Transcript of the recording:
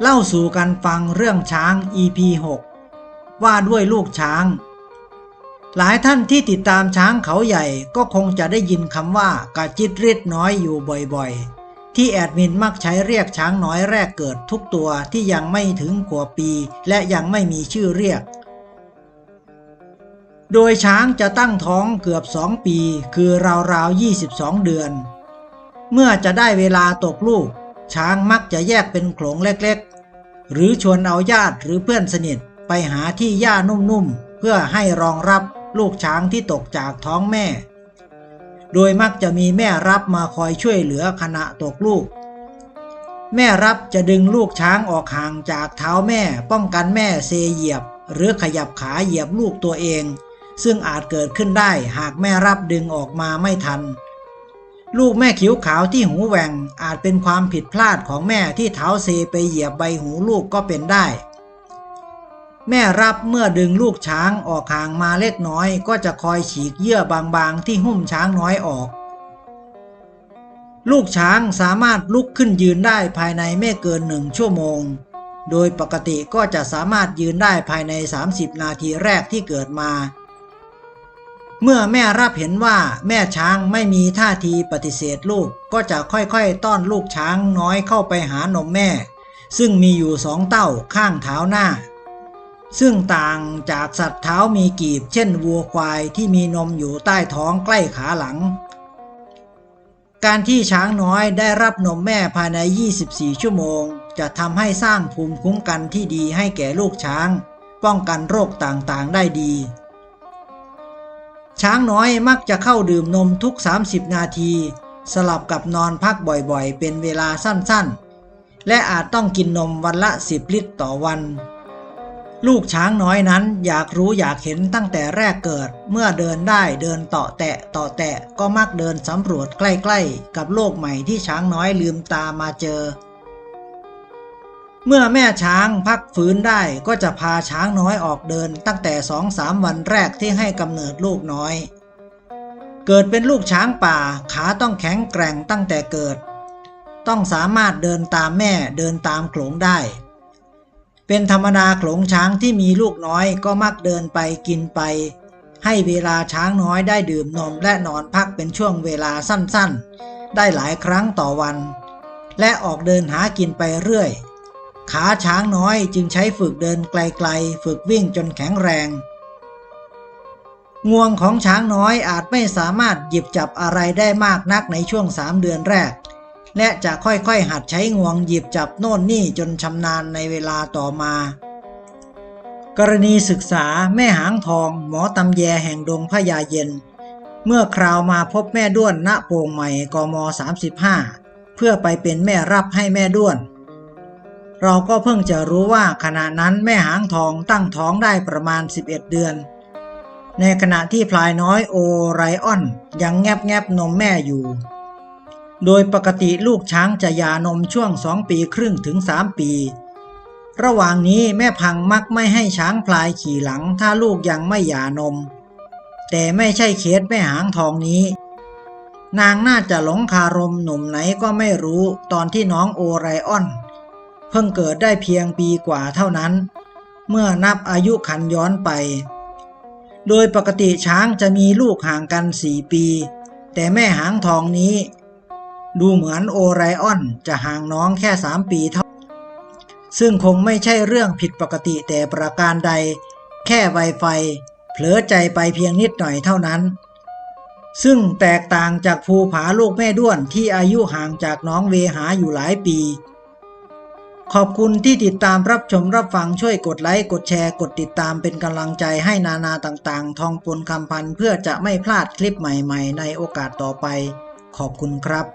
เล่าสู่กันฟังเรื่องช้าง EP 6 ว่าด้วยลูกช้าง หลายท่านที่ติดตามช้างเขาใหญ่ก็คงจะได้ยินคำว่ากาจิตริดน้อยอยู่บ่อยๆ ที่แอดมินมักใช้เรียกช้างน้อยแรกเกิดทุกตัวที่ยังไม่ถึงขวบปี และยังไม่มีชื่อเรียก โดยช้างจะตั้งท้องเกือบ 2 ปี คือราวๆ 22 เดือน เมื่อจะได้เวลาตกลูก ช้างมักจะแยกเป็นโขลงเล็กๆ หรือชวนเอาญาติหรือเพื่อนสนิทไปหาที่หญ้านุ่มๆ เพื่อให้รองรับลูกช้างที่ตกจากท้องแม่ โดยมักจะมีแม่รับมาคอยช่วยเหลือขณะตกลูก แม่รับจะดึงลูกช้างออกห่างจากเท้าแม่ ป้องกันแม่เซเหยียบ หรือขยับขาเหยียบลูกตัวเอง ซึ่งอาจเกิดขึ้นได้หากแม่รับดึงออกมาไม่ทัน ลูกแม่ขิวขาวที่หูแหว่งอาจเป็นความผิดพลาดของแม่ที่เท้าเซไปเหยียบใบหูลูกก็เป็นได้ แม่รับเมื่อดึงลูกช้างออกห่างมาเล็กน้อย ก็จะคอยฉีกเยื่อบางๆที่หุ้มช้างน้อยออก ลูกช้างสามารถลุกขึ้นยืนได้ภายในไม่เกินหนึ่งชั่วโมง โดยปกติก็จะสามารถยืนได้ภายใน 30 นาทีแรกที่เกิดมา เมื่อแม่รับเห็นว่าแม่ช้างไม่มีท่าทีปฏิเสธลูกก็จะค่อยๆ ต้อนลูกช้างน้อยเข้าไปหานมแม่ ซึ่งมีอยู่สองเต้าข้างเท้าหน้า ซึ่งต่างจากสัตว์เท้ามีกีบ เช่นวัวควายที่มีนมอยู่ใต้ท้องใกล้ขาหลัง การที่ช้างน้อยได้รับนมแม่ภายใน 24 ชั่วโมง จะทำให้สร้างภูมิคุ้มกันที่ดีให้แก่ลูกช้าง ป้องกันโรคต่างๆ ได้ดี ช้างน้อยมักจะเข้าดื่มนมทุก 30 นาที สลับกับนอนพักบ่อยๆ เป็นเวลาสั้นๆ และอาจต้องกินนมวันละ 10 ลิตรต่อวัน ลูกช้างน้อยนั้นอยากรู้อยากเห็นตั้งแต่แรกเกิด เมื่อเดินได้เดินต่อแตะต่อแตะก็มักเดินสำรวจใกล้ๆ กับโลกใหม่ที่ช้างน้อยลืมตามาเจอ เมื่อแม่ช้างพักฟื้นได้ก็จะพาช้างน้อยออกเดินตั้งแต่สองสามวันแรกที่ให้กำเนิดลูกน้อย เกิดเป็นลูกช้างป่าขาต้องแข็งแกร่งตั้งแต่เกิด ต้องสามารถเดินตามแม่เดินตามโขลงได้ เป็นธรรมดาโขลงช้างที่มีลูกน้อยก็มักเดินไปกินไป ให้เวลาช้างน้อยได้ดื่มนมและนอนพักเป็นช่วงเวลาสั้นๆ ได้หลายครั้งต่อวัน และออกเดินหากินไปเรื่อย ขาช้างน้อยจึงใช้ฝึกเดินไกลๆ ฝึกวิ่งจนแข็งแรง งวงของช้างน้อยอาจไม่สามารถหยิบจับอะไรได้มากนักในช่วงสามเดือนแรก และจะค่อยๆหัดใช้งวงหยิบจับโน่นนี่จนชำนาญในเวลาต่อมา กรณีศึกษาแม่หางทองหมอตำแยแห่งดงพญาเย็น เมื่อคราวมาพบแม่ด้วนณโป่งใหม่กม 35 เพื่อไปเป็นแม่รับให้แม่ด้วน เราก็เพิ่งจะรู้ว่าขณะนั้นแม่หางทองตั้งท้องได้ประมาณ 11 เดือน ในขณะที่พลายน้อยโอไรออนยังแงบแงบนมแม่อยู่ โดยปกติลูกช้างจะหยานมช่วง2ปีครึ่งถึง 3 ปี ระหว่างนี้แม่พังมักไม่ให้ช้างพลายขี่หลังถ้าลูกยังไม่หยานม แต่ไม่ใช่เคสแม่หางทองนี้นางน่าจะหลงคารมหนุ่มไหนก็ไม่รู้ตอนที่น้องโอไรออน เพิ่งเกิดได้เพียงปีกว่าเท่านั้น เมื่อนับอายุขันย้อนไป โดยปกติช้างจะมีลูกห่างกันสี่ปี แต่แม่หางทองนี้ ดูเหมือนโอไรออนจะห่างน้องแค่สามปีเท่า ซึ่งคงไม่ใช่เรื่องผิดปกติแต่ประการใด แค่ไวไฟ เผลอใจไปเพียงนิดหน่อยเท่านั้นซึ่งแตกต่างจากภูผาลูกแม่ด้วนที่อายุห่างจากน้องเวหาอยู่หลายปี ขอบคุณที่ติดตามรับชมรับฟังช่วยกดไลค์ กดแชร์ กดติดตามเป็นกำลังใจให้นานาต่างๆ ทองปนคำพันเพื่อจะไม่พลาดคลิปใหม่ๆ ในโอกาสต่อไป ขอบคุณครับ